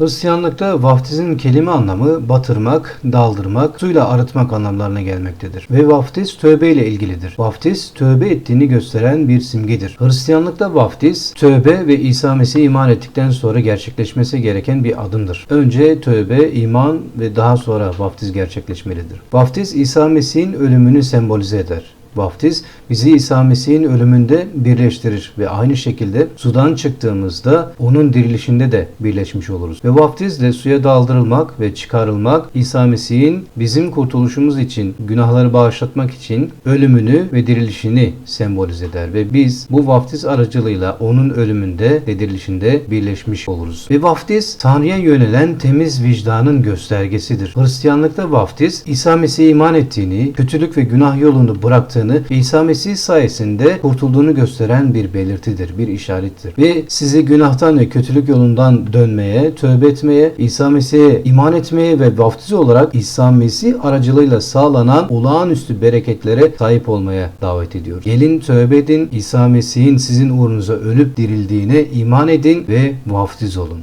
Hristiyanlıkta vaftizin kelime anlamı batırmak, daldırmak, suyla arıtmak anlamlarına gelmektedir. Ve vaftiz tövbe ile ilgilidir. Vaftiz tövbe ettiğini gösteren bir simgedir. Hristiyanlıkta vaftiz tövbe ve İsa Mesih'e iman ettikten sonra gerçekleşmesi gereken bir adımdır. Önce tövbe, iman ve daha sonra vaftiz gerçekleşmelidir. Vaftiz İsa Mesih'in ölümünü sembolize eder. Vaftiz bizi İsa Mesih'in ölümünde birleştirir ve aynı şekilde sudan çıktığımızda onun dirilişinde de birleşmiş oluruz. Ve vaftizle suya daldırılmak ve çıkarılmak İsa Mesih'in bizim kurtuluşumuz için, günahları bağışlatmak için ölümünü ve dirilişini sembolize eder ve biz bu vaftiz aracılığıyla onun ölümünde ve dirilişinde birleşmiş oluruz. Ve vaftiz Tanrı'ya yönelen temiz vicdanın göstergesidir. Hristiyanlıkta vaftiz İsa Mesih'e iman ettiğini, kötülük ve günah yolunu bıraktığını ve İsa Mesih sayesinde kurtulduğunu gösteren bir belirtidir, bir işarettir. Ve sizi günahtan ve kötülük yolundan dönmeye, tövbe etmeye, İsa Mesih'e iman etmeye ve vaftiz olarak İsa Mesih aracılığıyla sağlanan olağanüstü bereketlere sahip olmaya davet ediyor. Gelin tövbe edin, İsa Mesih'in sizin uğrunuza ölüp dirildiğine iman edin ve vaftiz olun.